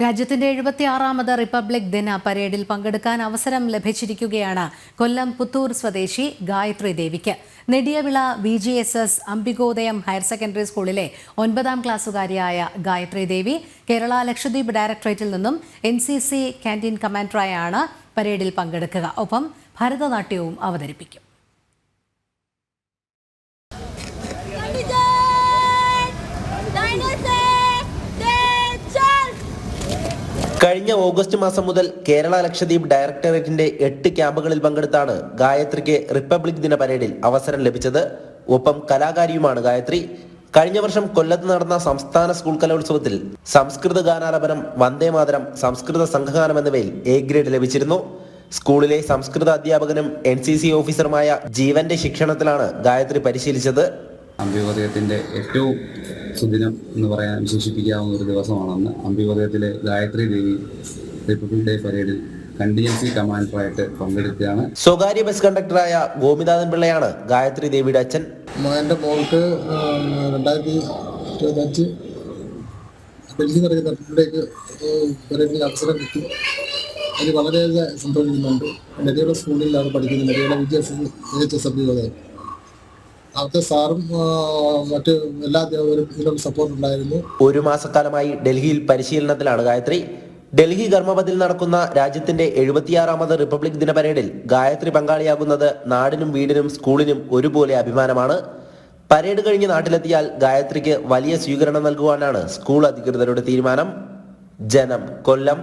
രാജ്യത്തിന്റെ എഴുപത്തിയാറാമത് റിപ്പബ്ലിക് ദിന പരേഡിൽ പങ്കെടുക്കാൻ അവസരം ലഭിച്ചിരിക്കുകയാണ് കൊല്ലം പുത്തൂർ സ്വദേശി ഗായത്രി ദേവിക്ക്. Nediyavila V G S S Ambikodayam higher secondary സ്കൂളിലെ ഒൻപതാം ക്ലാസ്സുകാരിയായ ഗായത്രി ദേവി കേരള ലക്ഷദ്വീപ് ഡയറക്ടറേറ്റിൽ നിന്നും എൻ സി സി ക്യാന്റീൻ കമാൻഡറായാണ് പരേഡിൽ പങ്കെടുക്കുക. ഒപ്പം ഭരതനാട്യവും അവതരിപ്പിക്കും. കഴിഞ്ഞ ഓഗസ്റ്റ് മാസം മുതൽ കേരള ലക്ഷദ്വീപ് ഡയറക്ടറേറ്റിന്റെ എട്ട് ക്യാമ്പുകളിൽ പങ്കെടുത്താണ് ഗായത്രിക്ക് റിപ്പബ്ലിക് ദിന പരേഡിൽ അവസരം ലഭിച്ചത്. ഒപ്പം കലാകാരിയുമാണ് ഗായത്രി. കഴിഞ്ഞ വർഷം കൊല്ലത്ത് നടന്ന സംസ്ഥാന സ്കൂൾ കലോത്സവത്തിൽ സംസ്കൃത ഗാനാലപനം വന്ദേമാതരം സംസ്കൃത സംഘഗാനം എന്നിവയിൽ എ ഗ്രേഡ് ലഭിച്ചിരുന്നു. സ്കൂളിലെ സംസ്കൃത അധ്യാപകനും എൻ സി സി ഓഫീസറുമായ ജീവന്റെ ശിക്ഷണത്തിലാണ് ഗായത്രി പരിശീലിച്ചത്. അഭ്യുദയത്തിന്റെ ഏറ്റവും സുദിനം എന്ന് പറയാൻ വിശേഷിപ്പിക്കാവുന്ന ഒരു ദിവസമാണെന്ന് അമ്പിവദയത്തിലെ ഗായത്രി ദേവി റിപ്പബ്ലിക് ഡേ പരേഡിൽ കണ്ടിജൻസി കമാൻഡറായിട്ട് പങ്കെടുക്കുകയാണ്. സ്വകാര്യ ബസ് കണ്ടക്ടറായ ഗോപിനാഥൻ പിള്ളയാണ് ഗായത്രി ദേവിയുടെ അച്ഛൻ. എന്റെ മോൾക്ക് രണ്ടായിരത്തി ഇരുപത്തഞ്ച് ഡൽഹി നടക്കുന്ന റിപ്പബ്ലിക്ക് പരേഡിന് അവസരം കിട്ടി. അതിൽ വളരെയേറെ സന്തോഷിക്കുന്നുണ്ട് നെടിയുടെ സ്കൂളിലാണ് പഠിക്കുന്നത് നെടിയുടെ വിദ്യാഭ്യാസ എച്ച് എസ് അവിടുത്തെ സാറും മറ്റ് എല്ലാ അധ്യാപകരും സപ്പോർട്ട് ഉണ്ടായിരുന്നു. ഒരു മാസക്കാലമായി ഡൽഹിയിൽ പരിശീലനത്തിലാണ് ഗായത്രി. ഡൽഹി കർമ്മപതിൽ നടക്കുന്ന രാജ്യത്തിന്റെ എഴുപത്തിയാറാമത് റിപ്പബ്ലിക് ദിന പരേഡിൽ ഗായത്രി പങ്കാളിയാകുന്നത് നാടിനും വീടിനും സ്കൂളിനും ഒരുപോലെ അഭിമാനമാണ്. പരേഡ് കഴിഞ്ഞ് നാട്ടിലെത്തിയാൽ ഗായത്രിക്ക് വലിയ സ്വീകരണം നൽകുവാനാണ് സ്കൂൾ അധികൃതരുടെ തീരുമാനം. ജനം കൊല്ലം.